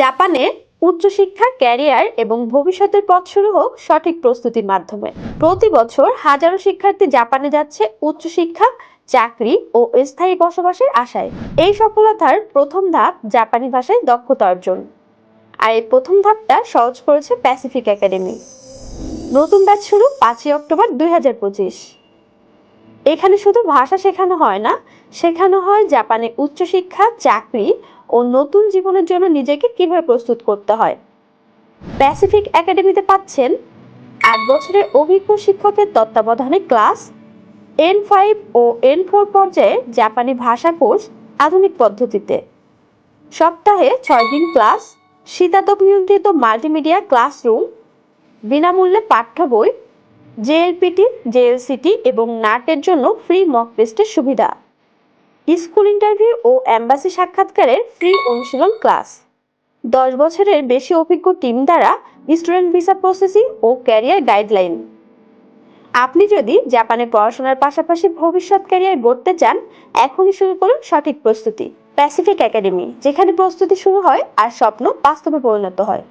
জাপানে উচ্চশিক্ষা ক্যারিয়ার এবং ভবিষ্যতের পথ শুরু হোক সঠিক প্রস্তুতির মাধ্যমে। প্রতি বছর হাজারো শিক্ষার্থী জাপানে যাচ্ছে উচ্চশিক্ষা, চাকরি ও স্থায়ী বসবাসের আশায়। এই সফলতার প্রথম ধাপ জাপানি ভাষায় দক্ষতা অর্জন। আর এই প্রথম ধাপটা সহজ করেছে প্যাসিফিক একাডেমি নতুন ব্যাচ শুরু পাঁচই অক্টোবর দুই হাজার পঁচিশ। এখানে শুধু ভাষা শেখানো হয় না, শেখানো হয় জাপানে উচ্চশিক্ষা চাকরি ও নতুন জীবনের জন্য নিজেকে কীভাবে প্রস্তুত করতে হয়। প্যাসিফিক একাডেমিতে পাচ্ছেন আট বছরের অভিজ্ঞ শিক্ষকের তত্ত্বাবধানে ক্লাস এন ফাইভ ও এন ফোর পর্যায়ে জাপানি ভাষা কোর্স আধুনিক পদ্ধতিতে। সপ্তাহে ছয় দিন ক্লাস শীতাতপ নিয়ন্ত্রিত মাল্টিমিডিয়া ক্লাসরুম, বিনামূল্যে পাঠ্য বই জেএলপিটি জেএলসিটি এবং নাটের জন্য ফ্রি মক টেস্টের সুবিধা। স্কুল ইন্টারভিউ ও অ্যাম্বাসি সাক্ষাৎকারের ফ্রি অনুশীলন ক্লাস দশ বছরের বেশি অভিজ্ঞ টিম দ্বারা স্টুডেন্ট ভিসা প্রসেসিং ও ক্যারিয়ার গাইডলাইন আপনি যদি জাপানে পড়াশোনার পাশাপাশি ভবিষ্যৎ ক্যারিয়ার গড়তে চান, এখনই শুরু করুন সঠিক প্রস্তুতি। প্যাসিফিক একাডেমি যেখানে প্রস্তুতি শুরু হয় আর স্বপ্ন বাস্তবে পরিণত হয়।